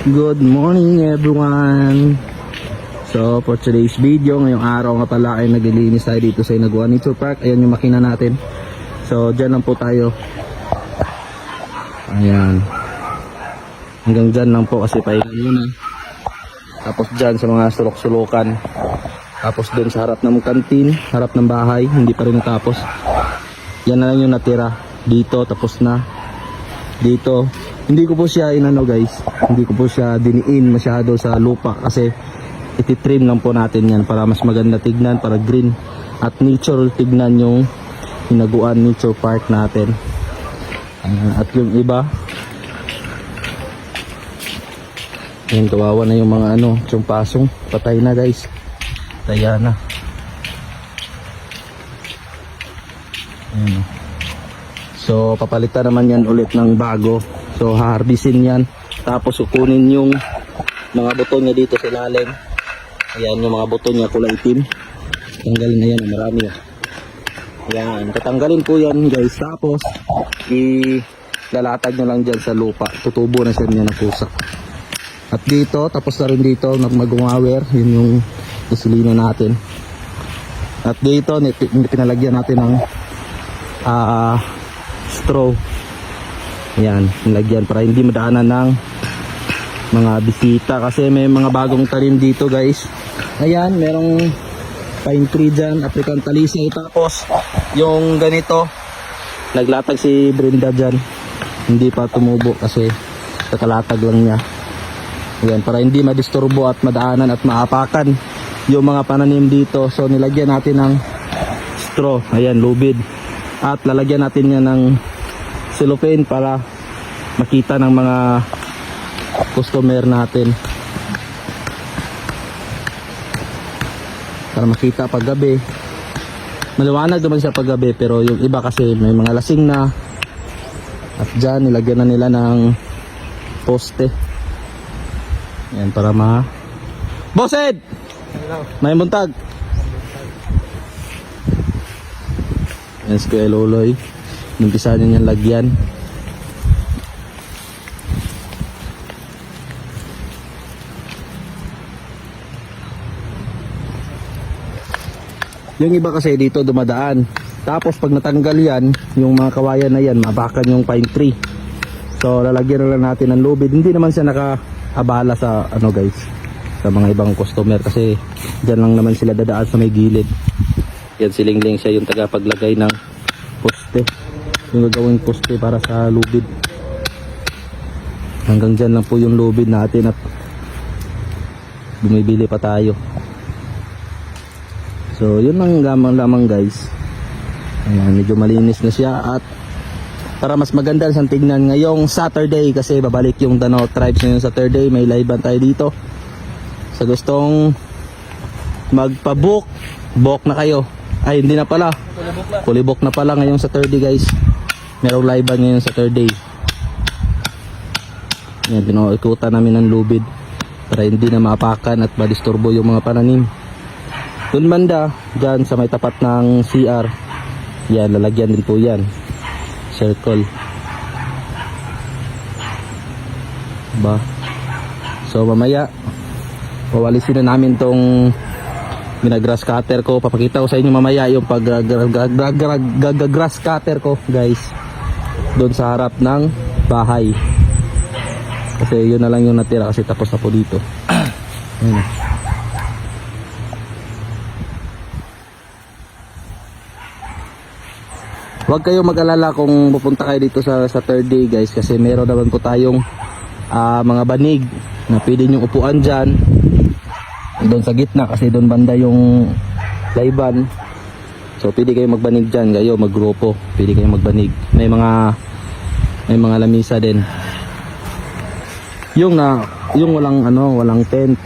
Good morning everyone! So for today's video, ngayong araw nga pala ay naglilinis tayo dito sa Inagua Nature Park. Ayan yung makina natin. So dyan lang po tayo. Ayan. Hanggang dyan lang po kasi pahinga muna. Tapos dyan sa mga sulok-sulukan. Tapos dun sa harap ng kantin, harap ng bahay, hindi pa rin natapos. Yan na lang yung natira. Dito, tapos na. Dito, hindi ko po siya inano guys. Hindi ko po siya diniin masyado sa lupa kasi ititrim lang po natin yan para mas maganda tignan, para green at nature tignan yung hinaguan nature park natin. Ayan, at yung iba, Ayan, kawawa na yung mga ano, yung pasong. Patay na guys. Taya na. So, papalitan naman yan ulit ng bago. So, haharbisin yan. Tapos, kukunin yung mga buto niya dito sa ilalim. Ayan, yung mga buto niya kulay itim. Tanggalin na yan, marami ah. Ayan, tatanggalin po yan guys. Tapos, ilalatag nyo lang dyan sa lupa. Tutubo na siya niya ng pusa. At dito, tapos na rin dito, mag-umawer, yun yung gasolina natin. At dito, pinalagyan natin ng ah straw. Yan, nilagyan para hindi madaanan ng mga bisita kasi may mga bagong talim dito guys. Ayan, merong pine tree dyan, African talisay. Tapos, yung ganito, naglatag si Brenda dyan. Hindi pa tumubo kasi kakalatag lang niya. Ayan, para hindi madisturbo at madaanan at maapakan yung mga pananim dito. So, nilagyan natin ng straw. Ayan, lubid. At lalagyan natin yan ng cellophane para makita ng mga customer natin. Para makita pag gabi. Maliwanag naman siya pag gabi pero yung iba kasi may mga lasing na. At dyan nilagyan na nila ng poste. Yan para ma... Boss Ed! May buntag. Yan si Kuya Loloy. Numpisa niya niyang lagyan. Yung iba kasi dito dumadaan. Tapos pag natanggal yan, yung mga kawayan na yan, mabakan yung pine tree. So lalagyan na lang natin ng lubid. Hindi naman siya nakaabala sa ano guys, sa mga ibang customer kasi dyan lang naman sila dadaan sa may gilid. Yan silingling siya yung tagapaglagay ng poste. Yung gagawing poste para sa lubid. Hanggang dyan lang po yung lubid natin at bumibili pa tayo. So, yun lang lamang lamang guys. Ayan, medyo malinis na siya at para mas maganda sa tignan ngayong Saturday kasi babalik yung Danao Tribes ngayong Saturday. May live band tayo dito. Sa gustong magpa-book, book na kayo. Ay, hindi na pala. Fully book na pala ngayong Saturday guys. Merong live band ngayong Saturday. Yan, ikutan namin ng lubid para hindi na maapakan at madisturbo yung mga pananim. Doon banda, dyan sa may tapat ng CR, yan, lalagyan din po yan. Circle. Ba? So, mamaya, pawalisin na namin tong minagrass cutter ko. Papakita ko sa inyo mamaya yung pag grass cutter ko, guys. Doon sa harap ng bahay. Kasi yun na lang yung natira kasi tapos na po dito. Ayun. Huwag kayong mag-alala kung pupunta kayo dito sa Saturday guys kasi meron naman po tayong ah, mga banig na pwede nyo upuan dyan. Doon sa gitna kasi doon banda yung laiban. So pwede kayo magbanig dyan kayo maggrupo. Pwede kayo magbanig. May mga may mga lamisa din. Yung na yung walang ano, walang tent.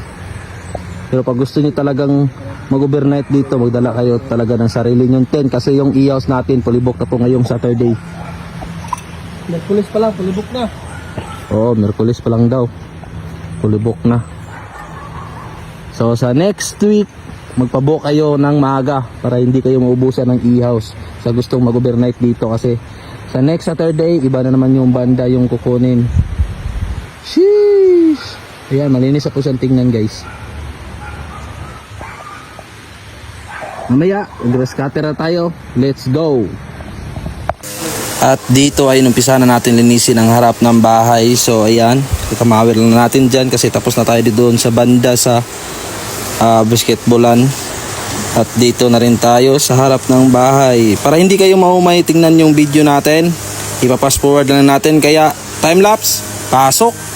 Pero pag gusto niyo talagang mag-overnight dito, magdala kayo talaga ng sarili nyong tent kasi yung iyaws natin pulibok na po ngayong Saturday. Merkulis pa lang, pulibok na. Oo, Merkulis pa lang daw. Pulibok na. So sa next week, magpabook kayo ng maaga para hindi kayo maubusan ng ihaws sa gustong mag-overnight dito kasi sa next Saturday, iba na naman yung banda yung kukunin. Sheesh! Ayan, malinis na po siyang tingnan guys. Mamaya, grass cutter na tayo. Let's go! At dito ay umpisa na natin linisin ang harap ng bahay. So ayan, kakamawir lang natin dyan kasi tapos na tayo doon sa banda sa ah, basketballan. At dito na rin tayo sa harap ng bahay. Para hindi kayo maumay tingnan yung video natin, ipapass forward lang natin. Kaya time lapse, pasok!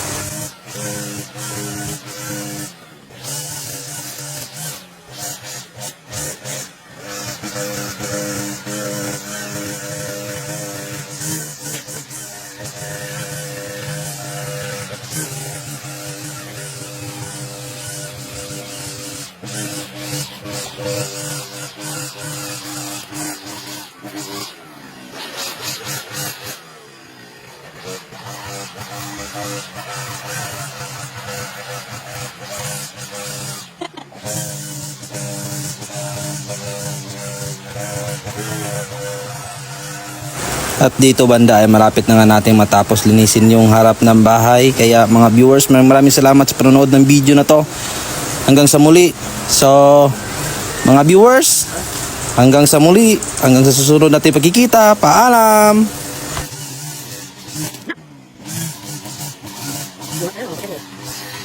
At dito banda ay marapit na nga natin matapos linisin yung harap ng bahay. Kaya mga viewers, maraming salamat sa panonood ng video na to. Hanggang sa muli. So, mga viewers, hanggang sa muli, hanggang sa susunod natin pagkikita. Paalam! Wow.